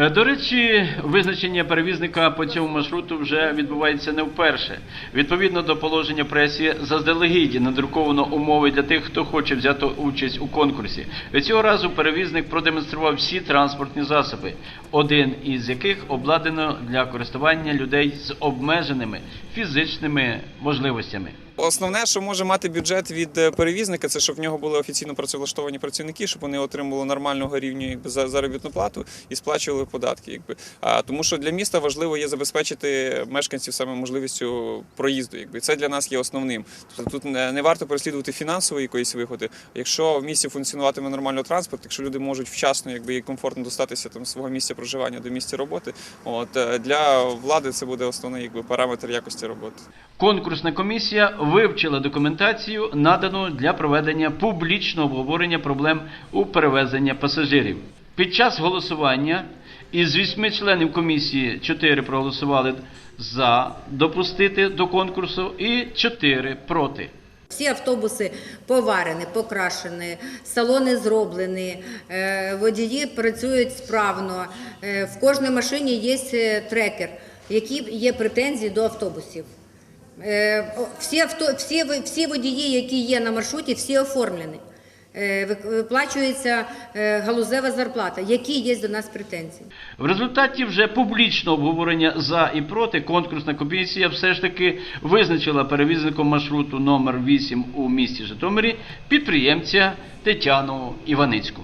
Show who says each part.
Speaker 1: Е, До речі, визначення перевізника по цьому маршруту вже відбувається не вперше. Відповідно до положення пресі, заздалегідь надруковано умови для тих, хто хоче взяти участь у конкурсі. Цього разу перевізник продемонстрував всі транспортні засоби, один із яких обладнано для користування людей з обмеженими фізичними можливостями.
Speaker 2: Основне, що може мати бюджет від е, перевізника, це щоб в нього були офіційно працевлаштовані працівники, щоб вони отримували нормального рівня якби, за- заробітну плату і сплачували податки. Якби. А, тому що для міста важливо є забезпечити мешканців саме можливістю проїзду. Якби. Це для нас є основним. Тобто тут не, не варто переслідувати фінансової якоїсь вигоди. Якщо в місті функціонуватиме нормально транспорт, якщо люди можуть вчасно якби, і комфортно достатися там, свого місця проживання до місця роботи, от, е, для влади це буде основний якби, параметр якості роботи.
Speaker 1: Конкурсна комісія вивчила документацію, надану для проведення публічного обговорення проблем у перевезенні пасажирів. Під час голосування із вісьми членів комісії чотири проголосували за допустити до конкурсу і чотири проти.
Speaker 3: Всі автобуси поварені, покрашені, салони зроблені, е, водії працюють справно. Е, В кожній машині є е, трекер, які є претензії до автобусів. Е, Всі, авто, всі, всі водії, які є на маршруті, всі оформлені. Е, Виплачується е, галузева зарплата. Які є до нас претензії?
Speaker 1: В результаті вже публічного обговорення за і проти конкурсна комісія все ж таки визначила перевізником маршруту номер 8 у місті Житомирі підприємця Тетяну Іваницьку.